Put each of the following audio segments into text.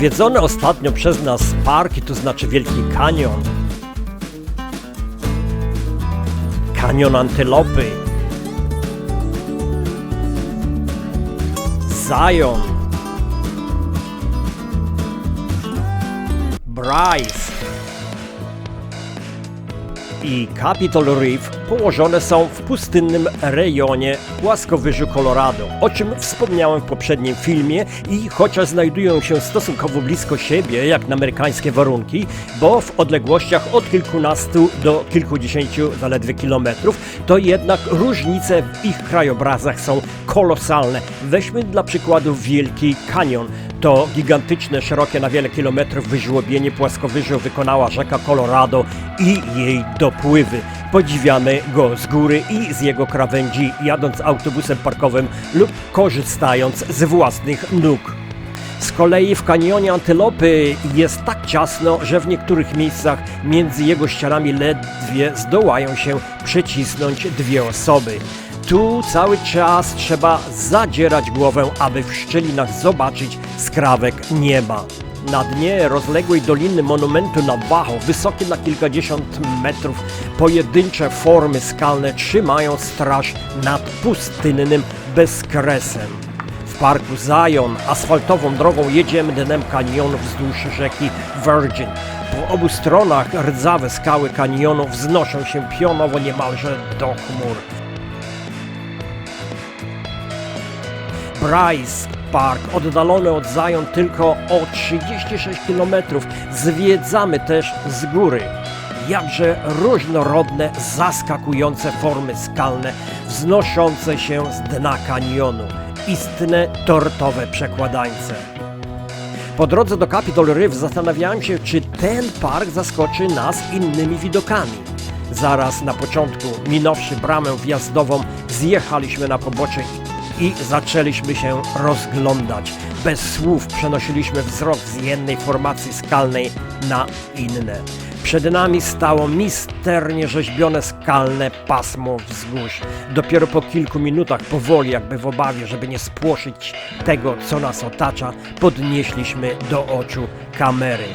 Odwiedzony ostatnio przez nas park, to znaczy Wielki Kanion. Kanion Antylopy. Zion. Bryce i Capitol Reef położone są w pustynnym rejonie płaskowyżu Colorado, o czym wspomniałem w poprzednim filmie i chociaż znajdują się stosunkowo blisko siebie, jak na amerykańskie warunki, bo w odległościach od kilkunastu do kilkudziesięciu zaledwie kilometrów, to jednak różnice w ich krajobrazach są kolosalne. Weźmy dla przykładu Wielki Kanion. To gigantyczne, szerokie na wiele kilometrów wyżłobienie płaskowyżu wykonała rzeka Colorado i jej dopływy. Podziwiamy go z góry i z jego krawędzi, jadąc autobusem parkowym lub korzystając z własnych nóg. Z kolei w kanionie Antylopy jest tak ciasno, że w niektórych miejscach między jego ścianami ledwie zdołają się przecisnąć dwie osoby. Tu cały czas trzeba zadzierać głowę, aby w szczelinach zobaczyć skrawek nieba. Na dnie rozległej doliny monumentu Navajo, wysokie na kilkadziesiąt metrów, pojedyncze formy skalne trzymają straż nad pustynnym bezkresem. W parku Zion asfaltową drogą jedziemy dnem kanionu wzdłuż rzeki Virgin. Po obu stronach rdzawe skały kanionu wznoszą się pionowo niemalże do chmur. Bryce Park, oddalony od Zion tylko o 36 km, zwiedzamy też z góry. Jakże różnorodne, zaskakujące formy skalne, wznoszące się z dna kanionu. Istne tortowe przekładańce. Po drodze do Capitol Reef zastanawiałem się, czy ten park zaskoczy nas innymi widokami. Zaraz na początku, minąwszy bramę wjazdową, zjechaliśmy na pobocze i zaczęliśmy się rozglądać. Bez słów przenosiliśmy wzrok z jednej formacji skalnej na inne. Przed nami stało misternie rzeźbione skalne pasmo wzgórz. Dopiero po kilku minutach powoli, jakby w obawie, żeby nie spłoszyć tego, co nas otacza, podnieśliśmy do oczu kamery.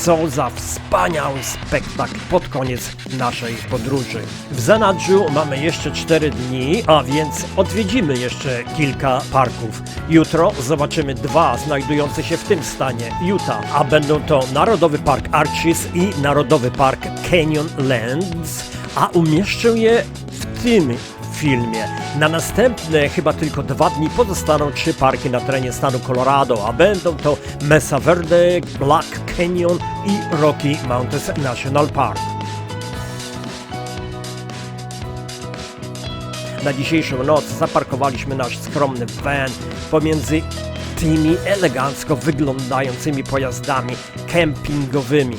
Co za wspaniały spektakl pod koniec naszej podróży. W zanadrzu mamy jeszcze 4 dni, a więc odwiedzimy jeszcze kilka parków. Jutro zobaczymy dwa znajdujące się w tym stanie Utah, a będą to Narodowy Park Arches i Narodowy Park Canyonlands, a umieszczę je w tym filmie. Na następne chyba tylko dwa dni pozostaną trzy parki na terenie stanu Colorado, a będą to Mesa Verde, Black Canyon i Rocky Mountains National Park. Na dzisiejszą noc zaparkowaliśmy nasz skromny van pomiędzy tymi elegancko wyglądającymi pojazdami kempingowymi.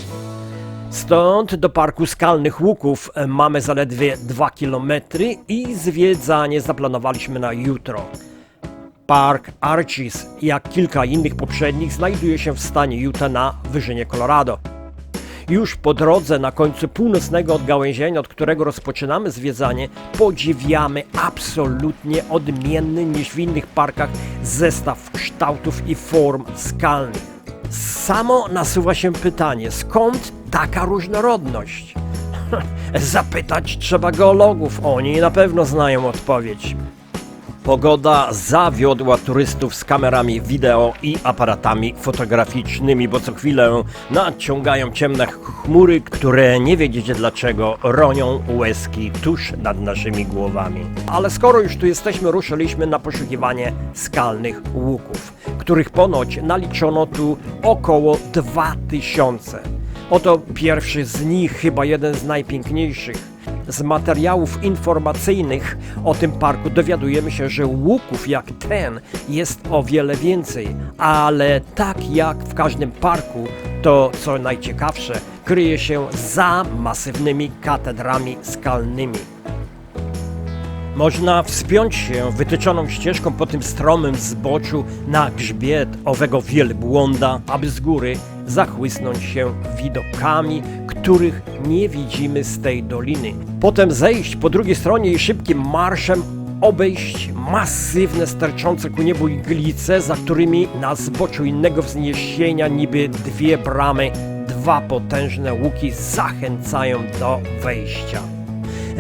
Stąd do Parku Skalnych Łuków e, mamy zaledwie 2 km i zwiedzanie zaplanowaliśmy na jutro. Park Arches, jak kilka innych poprzednich, znajduje się w stanie Utah na wyżynie Colorado. Już po drodze na końcu północnego odgałęzienia, od którego rozpoczynamy zwiedzanie, podziwiamy absolutnie odmienny niż w innych parkach zestaw kształtów i form skalnych. Samo nasuwa się pytanie, skąd taka różnorodność? Zapytać trzeba geologów, oni na pewno znają odpowiedź. Pogoda zawiodła turystów z kamerami wideo i aparatami fotograficznymi, bo co chwilę nadciągają ciemne chmury, które nie wiedziecie dlaczego ronią łezki tuż nad naszymi głowami. Ale skoro już tu jesteśmy, ruszyliśmy na poszukiwanie skalnych łuków, których ponoć naliczono tu około 2000. Oto pierwszy z nich, chyba jeden z najpiękniejszych. Z materiałów informacyjnych o tym parku dowiadujemy się, że łuków jak ten jest o wiele więcej, ale tak jak w każdym parku, to co najciekawsze, kryje się za masywnymi katedrami skalnymi. Można wspiąć się wytyczoną ścieżką po tym stromym zboczu na grzbiet owego wielbłąda, aby z góry zachłysnąć się widokami, których nie widzimy z tej doliny. Potem zejść po drugiej stronie i szybkim marszem obejść masywne, sterczące ku niebu iglice, za którymi na zboczu innego wzniesienia niby dwie bramy, dwa potężne łuki zachęcają do wejścia.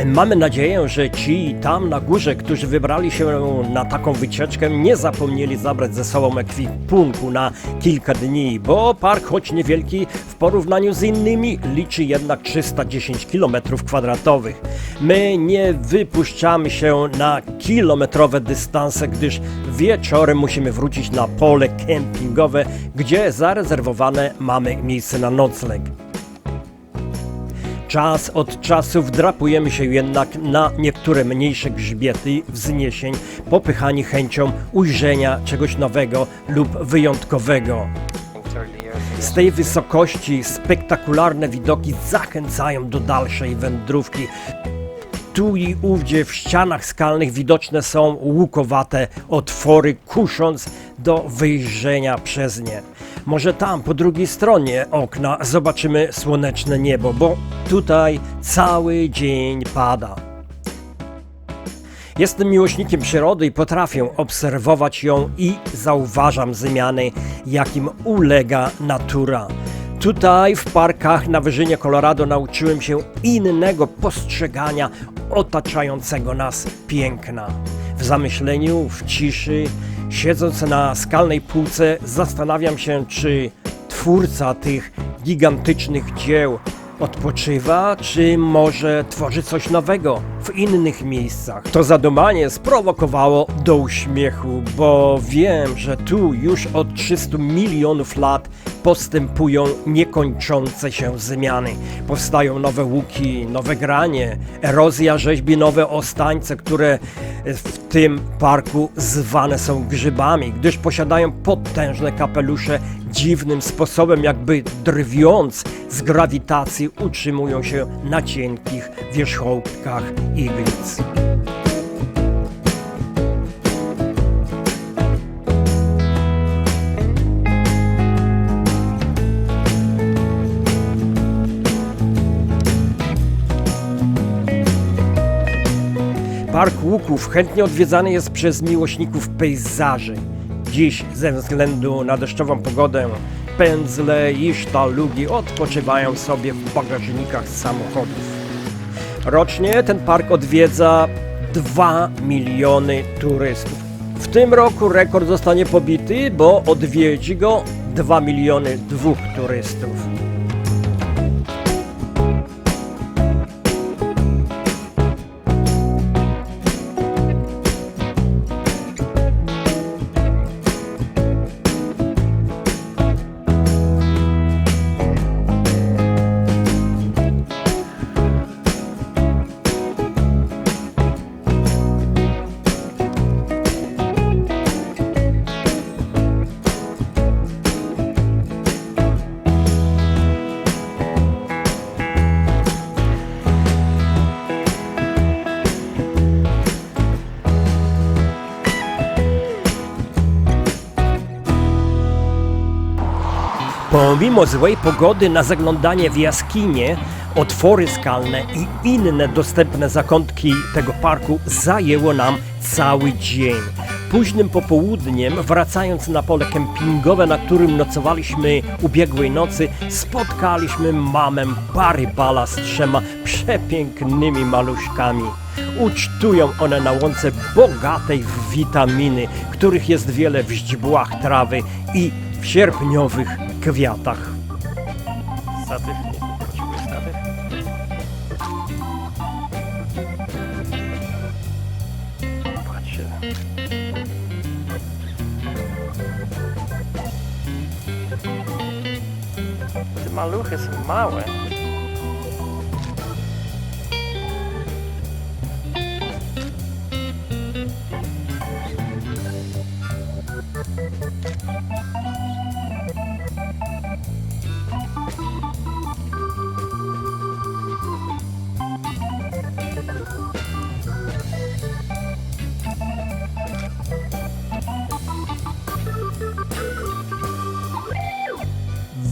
Mamy nadzieję, że ci tam na górze, którzy wybrali się na taką wycieczkę, nie zapomnieli zabrać ze sobą ekwipunku na kilka dni, bo park, choć niewielki w porównaniu z innymi, liczy jednak 310 km2. My nie wypuszczamy się na kilometrowe dystanse, gdyż wieczorem musimy wrócić na pole kempingowe, gdzie zarezerwowane mamy miejsce na nocleg. Czas od czasu wdrapujemy się jednak na niektóre mniejsze grzbiety wzniesień, popychani chęcią ujrzenia czegoś nowego lub wyjątkowego. Z tej wysokości spektakularne widoki zachęcają do dalszej wędrówki. Tu i ówdzie w ścianach skalnych widoczne są łukowate otwory, kusząc do wyjrzenia przez nie. Może tam, po drugiej stronie okna, zobaczymy słoneczne niebo, bo tutaj cały dzień pada. Jestem miłośnikiem przyrody i potrafię obserwować ją i zauważam zmiany, jakim ulega natura. Tutaj w parkach na wyżynie Colorado nauczyłem się innego postrzegania otaczającego nas piękna. W zamyśleniu, w ciszy, siedząc na skalnej półce, zastanawiam się, czy twórca tych gigantycznych dzieł odpoczywa, czy może tworzy coś nowego w innych miejscach. To zadumanie sprowokowało do uśmiechu, bo wiem, że tu już od 300 milionów lat postępują niekończące się zmiany. Powstają nowe łuki, nowe granie, erozja rzeźbi nowe ostańce, które w tym parku zwane są grzybami, gdyż posiadają potężne kapelusze, dziwnym sposobem jakby drwiąc z grawitacji utrzymują się na cienkich wierzchołkach iglic. Park Łuków chętnie odwiedzany jest przez miłośników pejzaży. Dziś ze względu na deszczową pogodę pędzle i sztalugi odpoczywają sobie w bagażnikach samochodów. Rocznie ten park odwiedza 2 miliony turystów. W tym roku rekord zostanie pobity, bo odwiedzi go 2 miliony dwóch turystów. Pomimo złej pogody na zaglądanie w jaskinie, otwory skalne i inne dostępne zakątki tego parku zajęło nam cały dzień. Późnym popołudniem, wracając na pole kempingowe, na którym nocowaliśmy ubiegłej nocy, spotkaliśmy mamę Barrybala z trzema przepięknymi maluszkami. Ucztują one na łące bogatej w witaminy, których jest wiele w źdźbłach trawy i w sierpniowych kwiatach. Statyw, potrzebuję statyw. Patrzcie. Te maluchy są małe.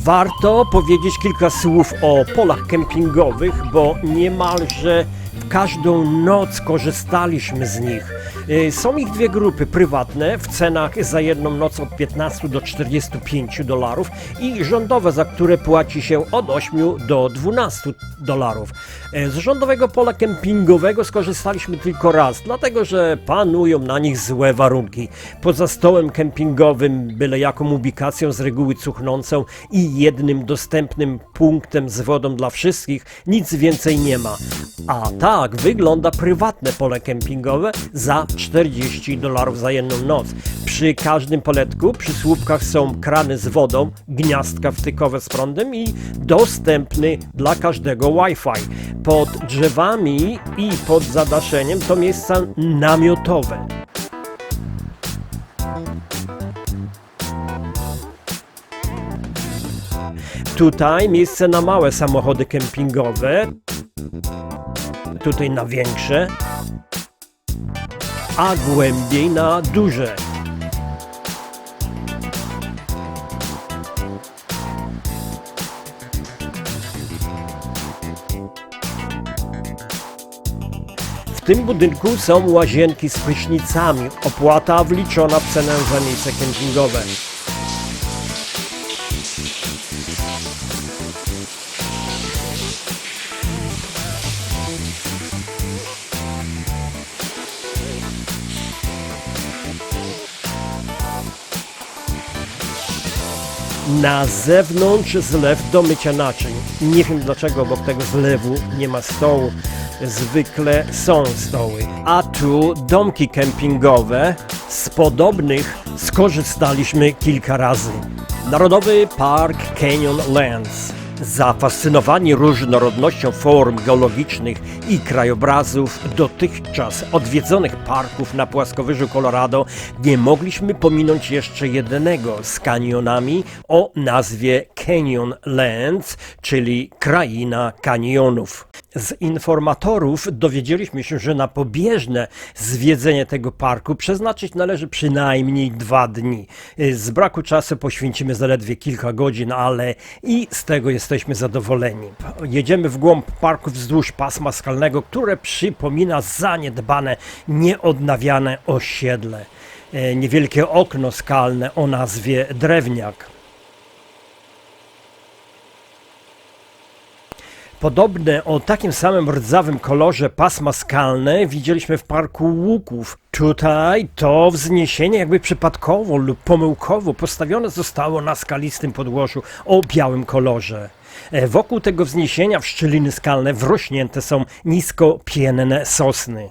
Warto powiedzieć kilka słów o polach kempingowych, bo niemalże w każdą noc korzystaliśmy z nich. Y, Są ich dwie grupy prywatne w cenach za jedną noc od 15 do 45 dolarów i rządowe, za które płaci się od 8 do 12 dolarów. Y, Z rządowego pola kempingowego skorzystaliśmy tylko raz, dlatego że panują na nich złe warunki. Poza stołem kempingowym, byle jaką ubikacją z reguły cuchnącą i jednym dostępnym punktem z wodą dla wszystkich, nic więcej nie ma. A tak wygląda prywatne pole kempingowe za 40 dolarów za jedną noc. Przy każdym poletku, przy słupkach są krany z wodą, gniazdka wtykowe z prądem i dostępny dla każdego Wi-Fi. Pod drzewami i pod zadaszeniem to miejsca namiotowe. Tutaj miejsce na małe samochody kempingowe, tutaj na większe, a głębiej na duże. W tym budynku są łazienki z prysznicami. Opłata wliczona w cenę za miejsce kempingowe. Na zewnątrz zlew do mycia naczyń. Nie wiem dlaczego obok tego zlewu nie ma stołu. Zwykle są stoły. A tu domki kempingowe. Z podobnych skorzystaliśmy kilka razy. Narodowy Park Canyon Lands. Zafascynowani różnorodnością form geologicznych i krajobrazów dotychczas odwiedzonych parków na płaskowyżu Colorado nie mogliśmy pominąć jeszcze jednego z kanionami o nazwie Canyon Lands, czyli kraina kanionów. Z informatorów dowiedzieliśmy się, że na pobieżne zwiedzenie tego parku przeznaczyć należy przynajmniej dwa dni. Z braku czasu poświęcimy zaledwie kilka godzin, ale i z tego jesteśmy zadowoleni. Jedziemy w głąb parku wzdłuż pasma skalnego, które przypomina zaniedbane, nieodnawiane osiedle. E, Niewielkie okno skalne o nazwie Drewniak. Podobne o takim samym rdzawym kolorze pasma skalne widzieliśmy w parku Łuków. Tutaj to wzniesienie jakby przypadkowo lub pomyłkowo postawione zostało na skalistym podłożu o białym kolorze. E, Wokół tego wzniesienia w szczeliny skalne wrośnięte są nisko pienne sosny.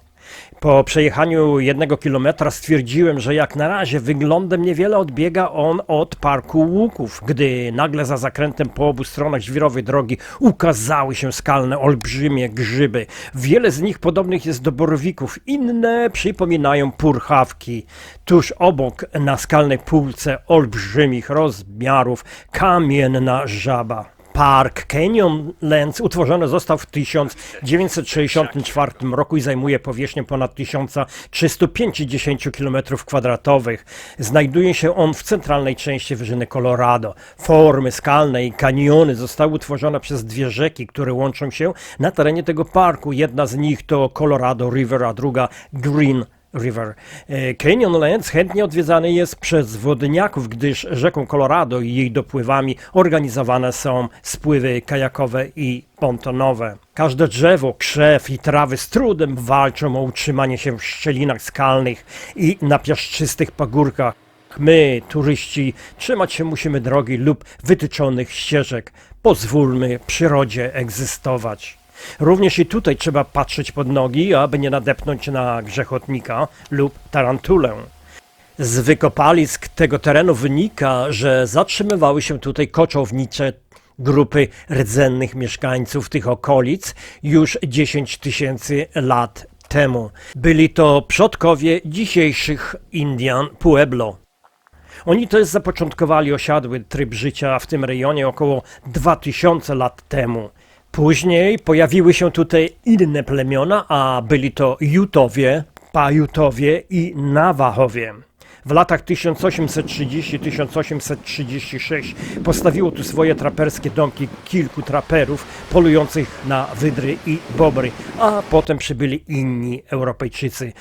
Po przejechaniu jednego kilometra stwierdziłem, że jak na razie wyglądem niewiele odbiega on od parku łuków, gdy nagle za zakrętem po obu stronach żwirowej drogi ukazały się skalne olbrzymie grzyby. Wiele z nich podobnych jest do borowików, inne przypominają purchawki. Tuż obok na skalnej półce olbrzymich rozmiarów kamienna żaba. Park Canyon Lands utworzony został w 1964 roku i zajmuje powierzchnię ponad 1350 km2. Znajduje się on w centralnej części wyżyny Colorado. Formy skalne i kaniony zostały utworzone przez dwie rzeki, które łączą się na terenie tego parku. Jedna z nich to Colorado River, a druga Green River. E, Canyon Lands chętnie odwiedzany jest przez wodniaków, gdyż rzeką Colorado i jej dopływami organizowane są spływy kajakowe i pontonowe. Każde drzewo, krzew i trawy z trudem walczą o utrzymanie się w szczelinach skalnych i na piaszczystych pagórkach. My, turyści, trzymać się musimy drogi lub wytyczonych ścieżek. Pozwólmy przyrodzie egzystować. Również i tutaj trzeba patrzeć pod nogi, aby nie nadepnąć na grzechotnika lub tarantulę. Z wykopalisk tego terenu wynika, że zatrzymywały się tutaj koczownicze grupy rdzennych mieszkańców tych okolic już 10 tysięcy lat temu. Byli to przodkowie dzisiejszych Indian Pueblo. Oni też zapoczątkowali osiadły tryb życia w tym rejonie około 2000 lat temu. Później pojawiły się tutaj inne plemiona, a byli to Jutowie, Pajutowie i Nawachowie. W latach 1830-1836 postawiło tu swoje traperskie domki kilku traperów polujących na wydry i bobry, a potem przybyli inni Europejczycy.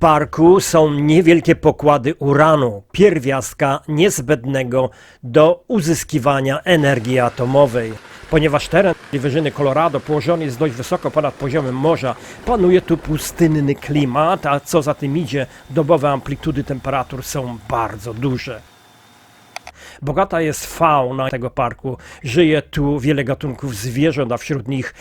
Parku są niewielkie pokłady uranu, pierwiastka niezbędnego do uzyskiwania energii atomowej. Ponieważ teren wyżyny Colorado położony jest dość wysoko ponad poziomem morza, panuje tu pustynny klimat, a co za tym idzie, dobowe amplitudy temperatur są bardzo duże. Bogata jest fauna tego parku. Żyje tu wiele gatunków zwierząt, a wśród nich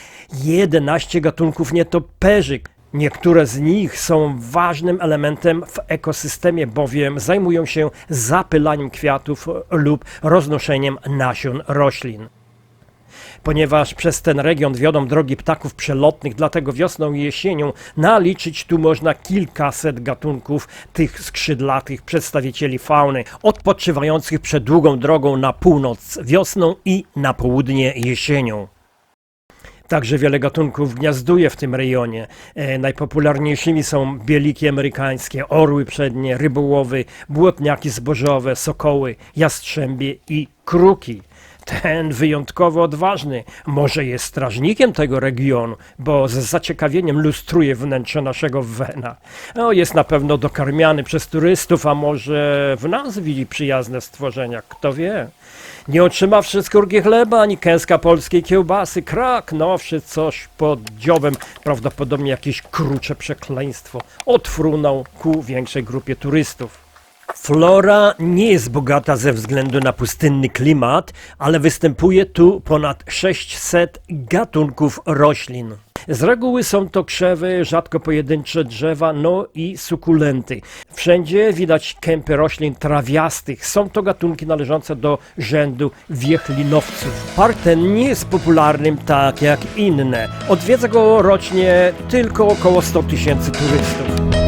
11 gatunków nietoperzy. Niektóre z nich są ważnym elementem w ekosystemie, bowiem zajmują się zapylaniem kwiatów lub roznoszeniem nasion roślin. Ponieważ przez ten region wiodą drogi ptaków przelotnych, dlatego wiosną i jesienią naliczyć tu można kilkaset gatunków tych skrzydlatych przedstawicieli fauny, odpoczywających przed długą drogą na północ wiosną i na południe jesienią. Także wiele gatunków gniazduje w tym rejonie. E, najpopularniejszymi są bieliki amerykańskie, orły przednie, rybołowy, błotniaki zbożowe, sokoły, jastrzębie i kruki. Ten wyjątkowo odważny może jest strażnikiem tego regionu, bo z zaciekawieniem lustruje wnętrze naszego Wena. No, jest na pewno dokarmiany przez turystów, a może w nas widzi przyjazne stworzenia, kto wie. Nie otrzymawszy skórki chleba, ani kęska polskiej kiełbasy, krak nowszy coś pod dziobem, prawdopodobnie jakieś krucze przekleństwo, odfrunął ku większej grupie turystów. Flora nie jest bogata ze względu na pustynny klimat, ale występuje tu ponad 600 gatunków roślin. Z reguły są to krzewy, rzadko pojedyncze drzewa, no i sukulenty. Wszędzie widać kępy roślin trawiastych. Są to gatunki należące do rzędu wiechlinowców. Park ten nie jest popularnym tak jak inne. Odwiedza go rocznie tylko około 100 tysięcy turystów.